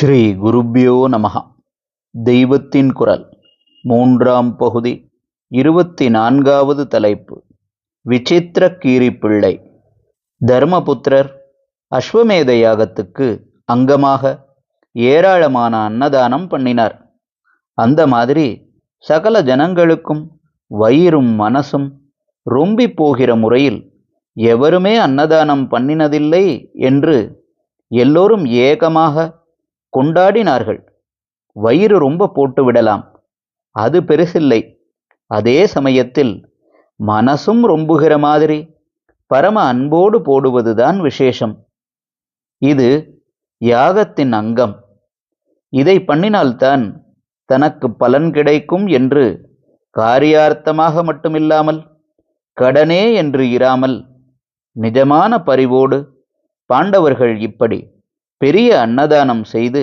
ஸ்ரீ குருப்பியோ நமக தெய்வத்தின் குரல். மூன்றாம் பகுதி. இருபத்தி நான்காவது தலைப்பு. விசித்திர கீரிப்பிள்ளை. தர்மபுத்திரர் அஸ்வமேத யாகத்துக்கு அங்கமாக ஏராளமான அன்னதானம் பண்ணினார். அந்த மாதிரி சகல ஜனங்களுக்கும் வயிறும் மனசும் ரொம்பி போகிற முறையில் எவருமே அன்னதானம் பண்ணினதில்லை என்று எல்லோரும் ஏகமாக கொண்டாடினார்கள். வயிறு ரொம்ப போட்டு விடலாம். அது பெருசில்லை. அதே சமயத்தில் மனசும் ரொம்புகிற மாதிரி பரம அன்போடு போடுவதுதான் விசேஷம். இது யாகத்தின் அங்கம். இதை பண்ணினால்தான் தனக்கு பலன் கிடைக்கும் என்று காரியார்த்தமாக மட்டுமில்லாமல் கடனே என்று இராமல் நிஜமான பரிவோடு பாண்டவர்கள் இப்படி பெரிய அன்னதானம் செய்து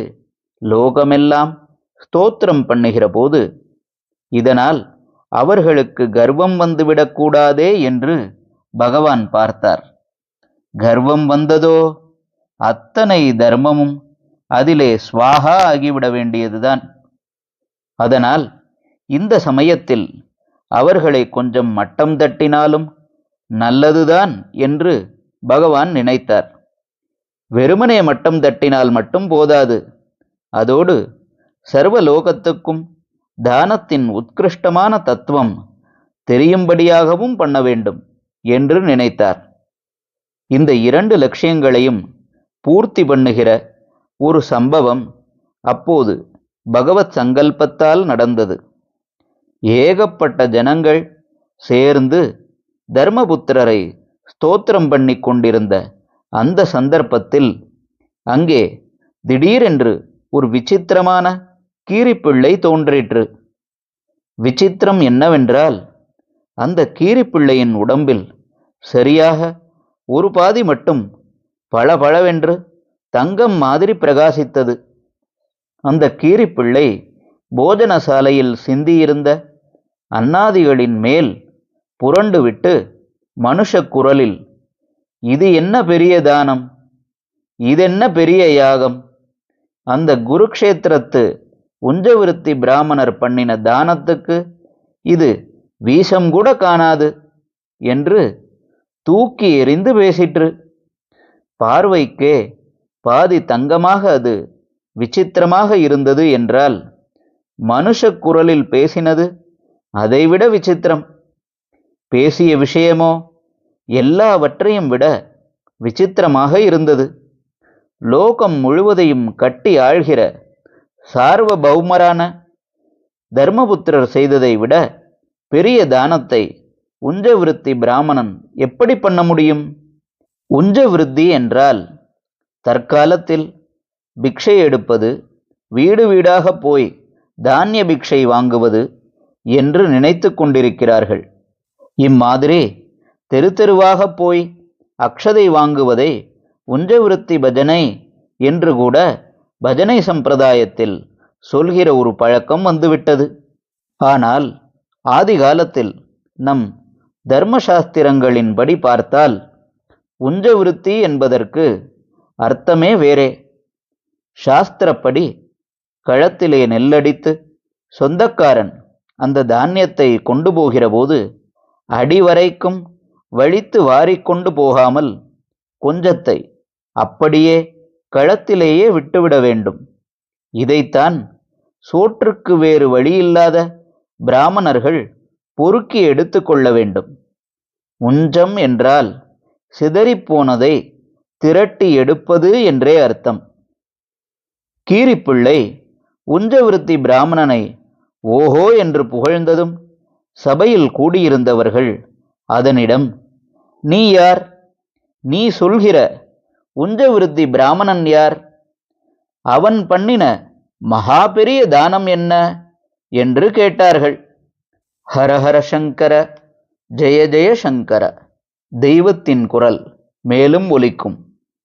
லோகமெல்லாம் ஸ்தோத்திரம் பண்ணுகிற போது இதனால் அவர்களுக்கு கர்வம் வந்துவிடக்கூடாதே என்று பகவான் பார்த்தார். கர்வம் வந்ததோ? அத்தனை தர்மமும் அதிலே சுவாகா ஆகிவிட வேண்டியதுதான். அதனால் இந்த சமயத்தில் அவர்களை கொஞ்சம் மட்டம் தட்டினாலும் நல்லதுதான் என்று பகவான் நினைத்தார். வெறுமனே மட்டம் தட்டினால் மட்டும் போதாது. அதோடு சர்வலோகத்துக்கும் தானத்தின் உத்கிருஷ்டமான தத்துவம் தெரியும்படியாகவும் பண்ண வேண்டும் என்று நினைத்தார். இந்த இரண்டு லட்சியங்களையும் பூர்த்தி பண்ணுகிற ஒரு சம்பவம் அப்போது பகவத் சங்கல்பத்தால் நடந்தது. ஏகப்பட்ட ஜனங்கள் சேர்ந்து தர்மபுத்திரரை ஸ்தோத்திரம் பண்ணி கொண்டிருந்த அந்த சந்தர்ப்பத்தில் அங்கே திடீரென்று ஒரு விசித்திரமான கீரிப்பிள்ளை தோன்றிற்று. விசித்திரம் என்னவென்றால் அந்த கீரிப்பிள்ளையின் உடம்பில் சரியாக ஒரு பாதி மட்டும் பளபளவென்று தங்கம் மாதிரி பிரகாசித்தது. அந்த கீரிப்பிள்ளை போஜனசாலையில் சிந்தியிருந்த அன்னாதிகளின் மேல் புரண்டுவிட்டு மனுஷ குரலில் இது என்ன பெரிய தானம்? இதென்ன பெரிய யாகம்? அந்த குருக்ஷேத்திரத்து உஞ்சவிருத்தி பிராமணர் பண்ணின தானத்துக்கு இது வீசம் கூட காணாது என்று தூக்கி எறிந்து பேசிற்று. பார்வைக்கே பாதி தங்கமாக அது விசித்திரமாக இருந்தது என்றால் மனுஷ குரலில் பேசினது அதைவிட விசித்திரம். பேசிய விஷயமோ எல்லாவற்றையும் விட விசித்திரமாக இருந்தது. லோகம் முழுவதையும் கட்டி ஆழ்கிற சார்வபௌமரான தர்மபுத்திரர் செய்ததை விட பெரிய தானத்தை உஞ்சவிருத்தி பிராமணன் எப்படி பண்ண முடியும்? உஞ்சவிருத்தி என்றால் தற்காலத்தில் பிக்ஷை எடுப்பது வீடு வீடாக போய் தானிய பிக்ஷை வாங்குவது என்று நினைத்து கொண்டிருக்கிறார்கள். இம்மாதிரி தெரு தெருவாக போய் அக்ஷதை வாங்குவதை உஞ்சவிருத்தி பஜனை என்று கூட பஜனை சம்பிரதாயத்தில் சொல்கிற ஒரு பழக்கம் வந்துவிட்டது. ஆனால் ஆதி காலத்தில் நம் தர்மசாஸ்திரங்களின்படி பார்த்தால் உஞ்சவிருத்தி என்பதற்கு அர்த்தமே வேறே. சாஸ்திரப்படி களத்திலே நெல்லடித்து சொந்தக்காரன் அந்த தானியத்தை கொண்டு போகிற போது அடிவரைக்கும் வழித்து வாரிக்கொண்டு போகாமல் கொஞ்சத்தை அப்படியே களத்திலேயே விட்டுவிட வேண்டும். இதைத்தான் சோற்றுக்கு வேறு வழியில்லாத பிராமணர்கள் பொறுக்கி எடுத்து கொள்ள வேண்டும். உஞ்சம் என்றால் சிதறிப்போனதை திரட்டி எடுப்பது என்றே அர்த்தம். கீரிப்பிள்ளை உஞ்சவிருத்தி பிராமணனை ஓஹோ என்று புகழ்ந்ததும் சபையில் கூடியிருந்தவர்கள் அதனிடம் நீ யார்? நீ சொல்கிற உஞ்சவிருத்தி பிராமணன் யார்? அவன் பண்ணின மகா பெரிய தானம் என்ன? என்று கேட்டார்கள். ஹரஹர சங்கர ஜெய ஜெய சங்கர தெய்வத்தின் குரல் மேலும் ஒலிக்கும்.